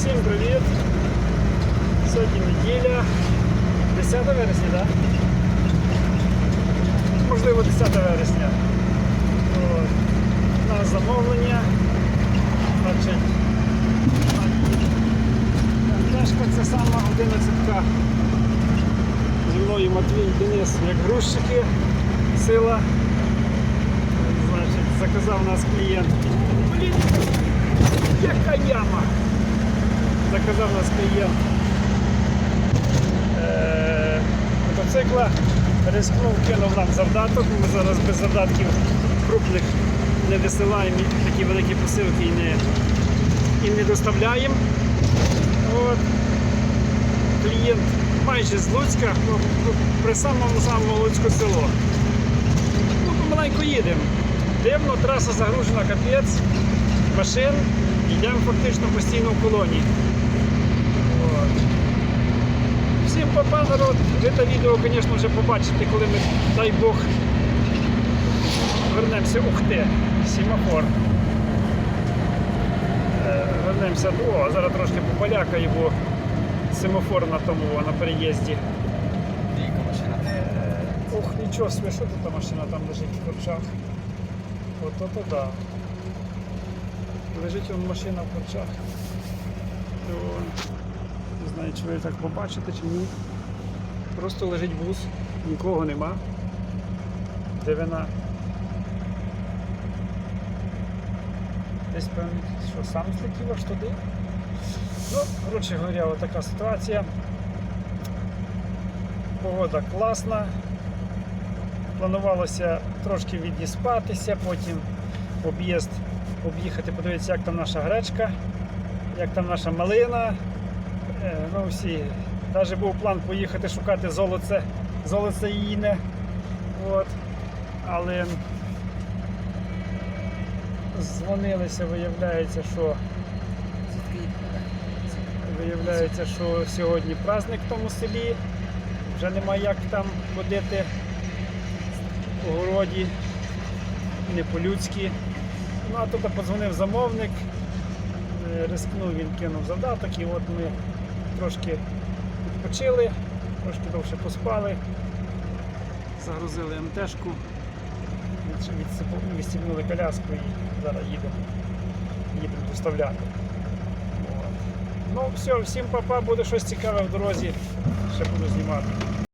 Всім привіт! Сьогодні неділя. 10 вересня, так? Можливо, 10 вересня. От. На замовлення. Значить, Тежка це сама 11 Зі мною Матвій Денис як грузчики. Сила. Значить, заказав нас клієнт. Блін, яка яма! Заказав нас клієнт е, мотоцикла, рискнув, кинув нам завдаток. Ми зараз без завдатків крупних не висилаємо такі великі посилки і не, і не доставляємо. От. Клієнт майже з Луцька, ну, ну, при самому самому Луцьку село. Ну, помаленьку їдемо. Дивно, траса загружена капець, машин, йдемо фактично постійно в колоні. От. Всім папа, народ. Ви те відео, звісно, вже побачите, коли ми, дай Бог, вернемося. Ух ти, сімафор. Е, Вернемося до. О, зараз трошки побалякаю, бо семафор на тому, на переїзді. Машина. Ух, нічого що тут та машина там лежить в корчах. Ото то да. Лежить вон машина в корчах. То, не знаю, чи ви так побачите, чи ні. Просто лежить бус, нікого нема. Дивина. Десь певно, що сам злетів аж туди. Ну, коротше говоря, отака ситуація. Погода класна. Планувалося трошки відіспатися, потім об'їзд об'їхати, подивитися, як там наша гречка, як там наша малина. Е, Ну, всі. Навіть був план поїхати шукати золоце, золоце їне. От. Але дзвонилися, виявляється, що Виявляється, що сьогодні праздник в тому селі. Вже нема як там ходити у городі, не по-людськи. Ну а тут подзвонив замовник, е, рискнув, він кинув завдаток і от ми трошки відпочили, трошки довше поспали, загрузили МТшку, відстібнули коляску і зараз їдемо, їдемо доставляти. Ну все, всім папа, буде щось цікаве в дорозі, ще буду знімати.